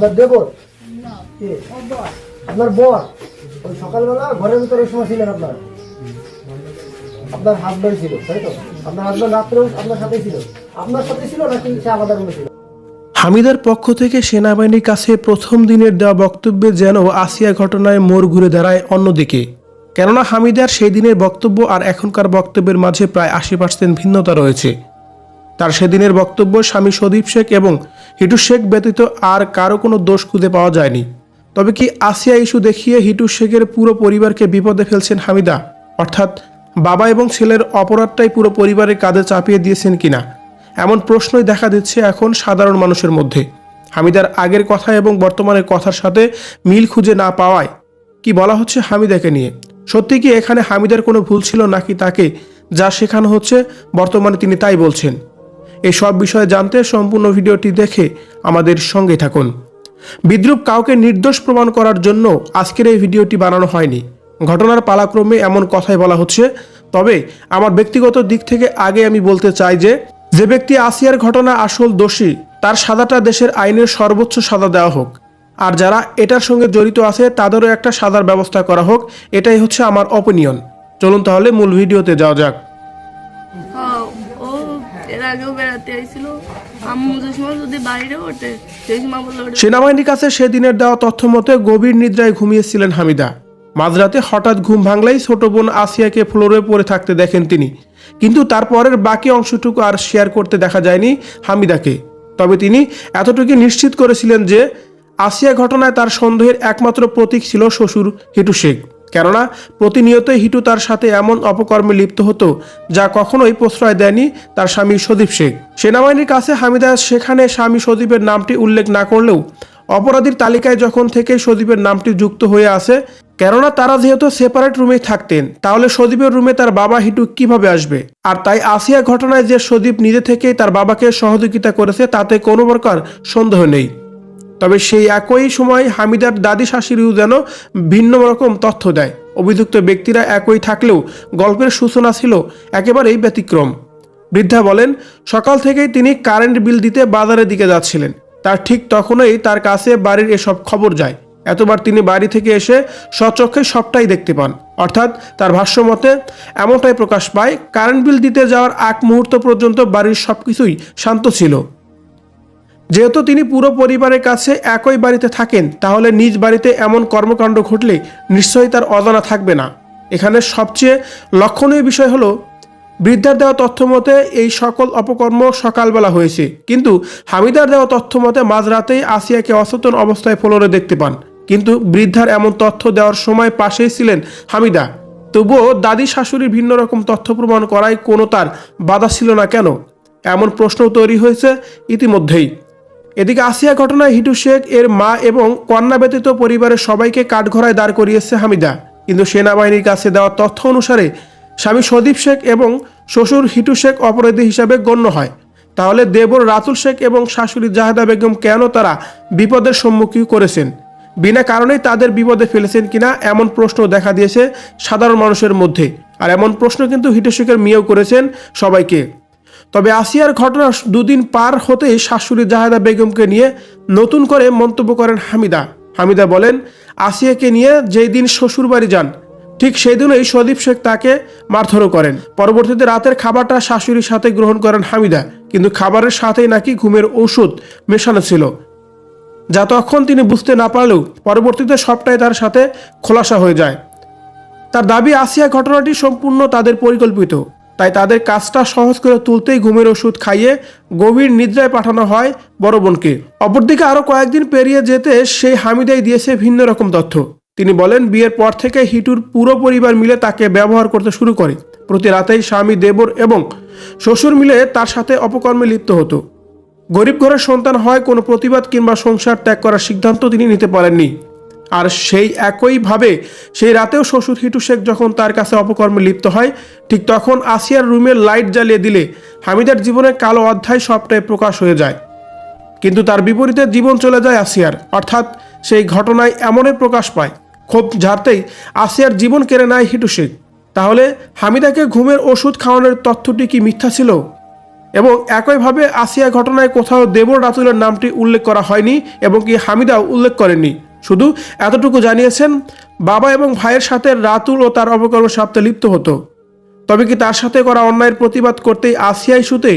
আপনার দেবর? আপনার বর? ওই সকালবেলা ঘরের ভিতরে সময় ছিলেন আপনার। আপনার হাজব্যান্ড ছিল তাই তো? আপনার হাজব্যান্ড রাত্রেও আপনার সাথেই ছিল। আপনার সাথে ছিল নাকি সে আলাদা রুমে ছিল? হামিদার পক্ষ থেকে সেনাবাহিনীর কাছে প্রথম দিনের দেওয়া বক্তব্যে যেন আসিয়া ঘটনায় মোড় ঘুরে দাঁড়ায় অন্যদিকে। কেননা হামিদার সেই দিনের বক্তব্য আর এখনকার বক্তব্যের মাঝে প্রায় আশি পার্সেন্ট ভিন্নতা রয়েছে। তার সেদিনের বক্তব্য স্বামী সদীপ শেখ এবং হিটু শেখ ব্যতীত আর কারও কোনো দোষ খুঁজে পাওয়া যায়নি। তবে কি আসিয়া ইস্যু দেখিয়ে হিটু শেখের পুরো পরিবারকে বিপদে ফেলছেন হামিদা? অর্থাৎ বাবা এবং ছেলের অপরাধটাই পুরো পরিবারের কাঁধে চাপিয়ে দিয়েছেন কিনা? এমন প্রশ্নই দেখা দিচ্ছে এখন সাধারণ মানুষের মধ্যে। হামিদার আগের কথা এবং বর্তমানের কথার সাথে মিল খুঁজে না পাওয়ায় কি বলা হচ্ছে হামিদাকে নিয়ে? সত্যি কি এখানে হামিদার কোনো ভুল ছিল নাকি তাকে যা শেখানো হচ্ছে? বর্তমানে তিনি তাই বলছেন। এই সব বিষয়ে জানতে সম্পূর্ণ ভিডিওটি দেখে আমাদের সঙ্গে থাকুন। বিদ্রুপ কাউকে নির্দোষ প্রমাণ করার জন্য আজকের এই ভিডিওটি বানানো হয়নি। ঘটনার পালাক্রমে এমন কথাই বলা হচ্ছে। তবে আমার ব্যক্তিগত দিক থেকে আগে আমি বলতে চাই যে যে ব্যক্তি আসিয়ার ঘটনা আসল দোষী, তার সাদাটা দেশের আইনের সর্বোচ্চ সাদা দেওয়া হোক। আর যারা এটার সঙ্গে জড়িত আছে, তাদেরও একটা সাদার ব্যবস্থা করা হোক। এটাই হচ্ছে আমার অপিনিয়ন চলুন তাহলে মূল ভিডিওতে যাওয়া যাক। সেনাবাহিনীর কাছে সেদিনের দেওয়া তথ্য মতে গভীর নিদ্রায় ঘুমিয়েছিলেন হামিদা। মাঝরাতে হঠাৎ ঘুম ভাঙলেই ছোট বোন আসিয়াকে ফ্লোরে পড়ে থাকতে দেখেন তিনি। কিন্তু তারপরের বাকি অংশটুকু আর শেয়ার করতে দেখা যায়নি হামিদাকে। তবে তিনি এতটুকু নিশ্চিত করেছিলেন যে আসিয়া ঘটনায় তার সন্দেহের একমাত্র প্রতীক ছিল শ্বশুর হিটু শেখ। কেননা প্রতিনিয়তই হিটু তার সাথে এমন অপকর্মে লিপ্ত হতো যা কখনোই প্রশ্রয় দেয়নি তার স্বামী সদীপ শেখ। সেনাবাহিনীর কাছে হামিদা সেখানে স্বামী সদীপের নামটি উল্লেখ না করলেও অপরাধীর তালিকায় যখন থেকে সদীপের নামটি যুক্ত হয়ে আসে, কেননা তারা যেহেতু সেপারেট রুমে থাকতেন, তাহলে সদীপের রুমে তার বাবা হিটু কীভাবে আসবে? আর তাই আসিয়া ঘটনায় যে সদীপ নিজে থেকেই তার বাবাকে সহযোগিতা করেছে, তাতে কোনো প্রকার সন্দেহ নেই। তবে সেই একই সময় হামিদার দাদি শাশুড়িও যেন ভিন্ন রকম তথ্য দেয়। অভিযুক্ত ব্যক্তিরা একই থাকলেও গল্পের সূচনা ছিল একেবারেই ব্যতিক্রম। বৃদ্ধা বলেন, সকাল থেকেই তিনি কারেন্ট বিল দিতে বাজারের দিকে যাচ্ছিলেন। তার ঠিক তখনই তার কাছে বাড়ির এসব খবর যায়। এতবার তিনি বাড়ি থেকে এসে সচক্ষে সবটাই দেখতে পান। অর্থাৎ তার ভাষ্য মতে, এমনটাই প্রকাশ পায়, কারেন্ট বিল দিতে যাওয়ার আগ মুহূর্ত পর্যন্ত বাড়ির সবকিছুই শান্ত ছিল। যেহেতু তিনি পুরো পরিবারের কাছে একই বাড়িতে থাকেন, তাহলে নিজ বাড়িতে এমন কর্মকাণ্ড ঘটলে নিশ্চয়ই তার অজানা থাকবে না। এখানে সবচেয়ে লক্ষণীয় বিষয় হলো, বৃদ্ধার দেওয়া তথ্য মতে এই সকল অপকর্ম সকালবেলা হয়েছে। কিন্তু হামিদার দেওয়া তথ্য মতে মাঝরাতেই আসিয়াকে অচেতন অবস্থায় ফ্লোরে দেখতে পান। কিন্তু বৃদ্ধার এমন তথ্য দেওয়ার সময় পাশেই ছিলেন হামিদা। তবুও দাদি শাশুড়ির ভিন্ন রকম তথ্য প্রমাণ করায় কোনো তার বাধা ছিল না কেন? এমন প্রশ্ন তৈরি হয়েছে ইতিমধ্যেই। এদিকে আসিয়া ঘটনায় হিটু শেখ, এর মা এবং কন্যা ব্যতীত পরিবারের সবাইকে কাঠঘরায় দাঁড় করিয়েছে হামিদা। কিন্তু সেনাবাহিনীর কাছে দেওয়া তথ্য অনুসারে স্বামী সদীপ শেখ এবং শ্বশুর হিটু শেখ অপরাধী হিসাবে গণ্য হয়। তাহলে দেবর রাতুল শেখ এবং শাশুড়ি জাহেদা বেগম কেন তারা বিপদের সম্মুখীন করেছেন? বিনা কারণেই তাদের বিপদে ফেলেছেন কিনা এমন প্রশ্ন দেখা দিয়েছে সাধারণ মানুষের মধ্যে। আর এমন প্রশ্ন কিন্তু হিটু শেখের মেয়েও করেছেন সবাইকে। তবে আসিয়ার ঘটনা দুদিন পার হতেই শাশুড়ি জাহেদা বেগমকে নিয়ে নতুন করে মন্তব্য করেন হামিদা। হামিদা বলেন, আসিয়াকে নিয়ে যেই দিন শ্বশুরবাড়ি যান, ঠিক সেই দিনই সদীপ শেখ তাকে মারধরও করেন। পরবর্তীতে রাতের খাবারটা শাশুড়ির সাথে গ্রহণ করেন হামিদা, কিন্তু খাবারের সাথেই নাকি ঘুমের ওষুধ মেশানো ছিল। যা তখন তিনি বুঝতে না পারলেও পরবর্তীতে সবটাই তার সাথে খোলাসা হয়ে যায়। তার দাবি, আসিয়া ঘটনাটি সম্পূর্ণ তাদের পরিকল্পিত। তাই তাদের কাজটা সহজ করে তুলতেই ঘুমের ওষুধ খাইয়ে গভীর নিদ্রায় পাঠানো হয় বড় বোনকে। অপরদিকে আরও কয়েকদিন পেরিয়ে যেতে সেই হামিদাই দিয়েছে ভিন্ন রকম তথ্য। তিনি বলেন, বিয়ের পর থেকে হিটুর পুরো পরিবার মিলে তাকে ব্যবহার করতে শুরু করে। প্রতি রাতেই স্বামী দেবর এবং শ্বশুর মিলে তার সাথে অপকর্মে লিপ্ত হতো। গরিব ঘরের সন্তান হয় কোনো প্রতিবাদ কিংবা সংসার ত্যাগ করার সিদ্ধান্ত তিনি নিতে পারেননি। আর সেই একইভাবে সেই রাতেও শ্বশুর হিটু শেখ যখন তার কাছে অপকর্মে লিপ্ত হয়, ঠিক তখন আসিয়ার রুমের লাইট জ্বালিয়ে দিলে হামিদার জীবনের কালো অধ্যায় সবটাই প্রকাশ হয়ে যায়। কিন্তু তার বিপরীতে জীবন চলে যায় আসিয়ার, অর্থাৎ সেই ঘটনায় এমনই প্রকাশ পায়। ক্ষোভ ঝাড়তেই আসিয়ার জীবন কেড়ে নেয় হিটু শেখ। তাহলে হামিদাকে ঘুমের ওষুধ খাওয়ানোর তথ্যটি কি মিথ্যা ছিল? এবং একইভাবে আসিয়া ঘটনায় কোথাও দেবর রাতুলের নামটি উল্লেখ করা হয়নি এবং কি হামিদাও উল্লেখ করেননি শুধু এতটুকু জানিয়েছেন, বাবা এবং ভাইয়ের সাথে রাতুল ও তার অপকর্ম সাপ্তে লিপ্ত হতো। তবে কি তার সাথে করা অন্যায়ের প্রতিবাদ করতেই আসিয়া ইস্যুতে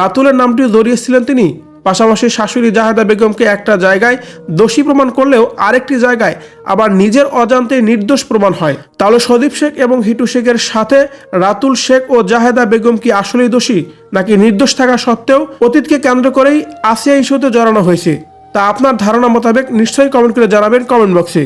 রাতুলের নামটি জড়িয়েছিলেন তিনি? পাশাপাশি শাশুড়ি জাহেদা বেগমকে একটা জায়গায় দোষী প্রমাণ করলেও আরেকটি জায়গায় আবার নিজের অজান্তে নির্দোষ প্রমাণ হয়। তাহলে সদীপ শেখ এবং হিটু শেখের সাথে রাতুল শেখ ও জাহেদা বেগম কি আসলেই দোষী, নাকি নির্দোষ থাকা সত্ত্বেও অতীতকে কেন্দ্র করেই আসিয়া ইস্যুতে জড়ানো হয়েছে? তা আপনার ধারণা মোতাবেক নিশ্চয়ই কমেন্ট করে জানাবেন কমেন্ট বক্সে